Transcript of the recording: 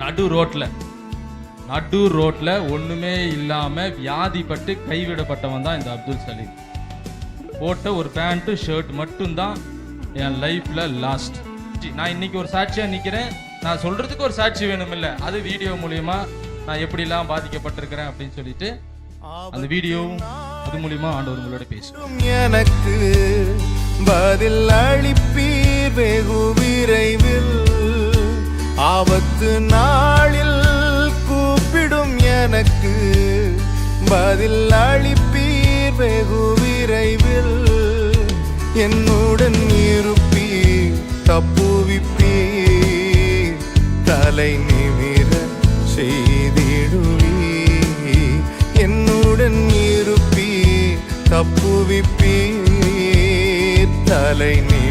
நடு ரோட்ல. நடு ரோட்ல ஒண்ணுமே இல்லாம வியாதிப்பட்டு கைவிடப்பட்டவன் தான் இந்த அப்துல் சலீம். போட்ட ஒரு பேண்ட்டு ஷர்ட் மட்டும்தான் என் லைஃப்ல லாஸ்ட் நான் இன்னைக்கு ஒரு சாட்சியா நிக்கிறேன். நான் சொல்றதுக்கு ஒரு சாட்சி வேணும் இல்ல அது வீடியோ மூலியமா நான் எப்படிலாம் பாதிக்கப்பட்டிருக்கிறேன் அப்படின்னு சொல்லிட்டு அந்த வீடியோவும் அது மூலியமா ஆண்டவர் உங்களோட பேசும் எனக்கு பதில் அளிப்பு ஆபத்து நாளில் கூப்பிடும் எனக்கு பதில் அளிப்பீர் வெகு விரைவில். என்னுடன் இருப்பீர் தப்புவிப்பீர் தலை நிமிர செய்திடுவீர். என்னுடன் இருப்பீர் தப்புவிப்பீர் தலை நிமிர